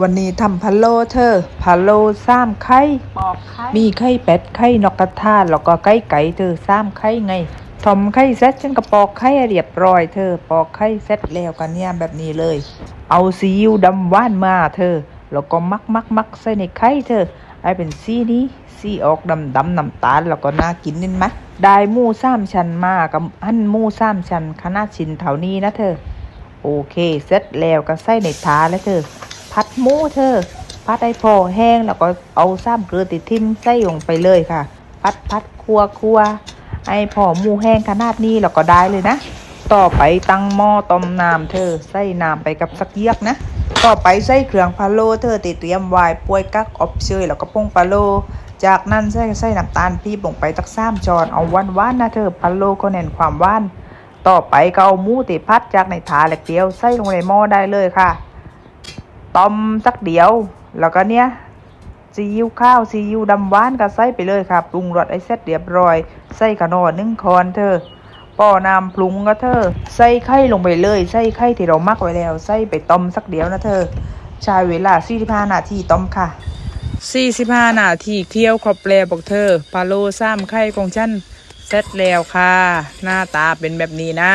วันนี้ทำพะโล้เธอพะโล้ซ้ำไข่ปอกไข่มีไข่เป็ดไข่นกกระทาแล้วก็ไก่ไก่เธอซ้ำไข่ไงทอมไข่เซ็ตฉันก็ปอกไข่ให้เรียบร้อยเธอ ปอกไข่เซ็ตแล้วกันเนี่ยแบบนี้เลย เอาซีอิ๊วดำว่านมาเธอ แล้วก็มักมักมักใส่ในไข่เธอให้เป็นสีนี้สีออกดำดำน้ำตาลแล้วก็น่ากินนิดไหมได้หมูซ้ำชันมากับหั่นหมูซ้ำชันขนาดชิ้นเท่านี้นะเธอ โอเคเสร็จแล้วก็ใส่ในถาแล้วเธอ พัดหมูเธอพัดให้พอแห้งแล้วก็เอาซ้ำเกลือติดทิมใส่ลงไปเลยค่ะพัดพัดคัวคัวให้พอหมูแห้งขนาดนี้แล้วก็ได้เลยนะ ต่อไปตั้งหม้อต้มน้ำเธอใส่น้ำไปกับสักเยือกนะ ต่อไปใส่เครื่องพะโล้เธอติดเตรียมไว้ป่วยกักอบเชยแล้วก็ป้งพะโล้จากนั้นใส่ใส่น้ำตาลปี๊บลงไปตักซ้ำจอนเอาหวานๆนะเธอพะโล้ก็เน้นความหวานต่อไปก็เอาหมูติพัดจากในถาเหล็กเดียวใส่ลงในหม้อได้เลยค่ะ ต้มสักเดียว แล้วก็เนี้ยซีอิ๊วข้าวซีอิ๊วดำหวานก็ใส่ไปเลยค่ะปรุงรสไอ้เสร็จเรียบร้อย ใส่ขนอหนึ่งคอนเธอป้อน้ำปรุงก็เธอ ใส่ไข่ลงไปเลย ใส่ไข่ที่เรามักไว้แล้ว ใส่ไปต้มสักเดียวนะเธอ ใช้เวลา45นาทีต้มค่ะ45นาทีเคี่ยวครบแล้วบอกเธอพาโลซ้ำไข่ของฉันเสร็จแล้วค่ะ หน้าตาเป็นแบบนี้นะ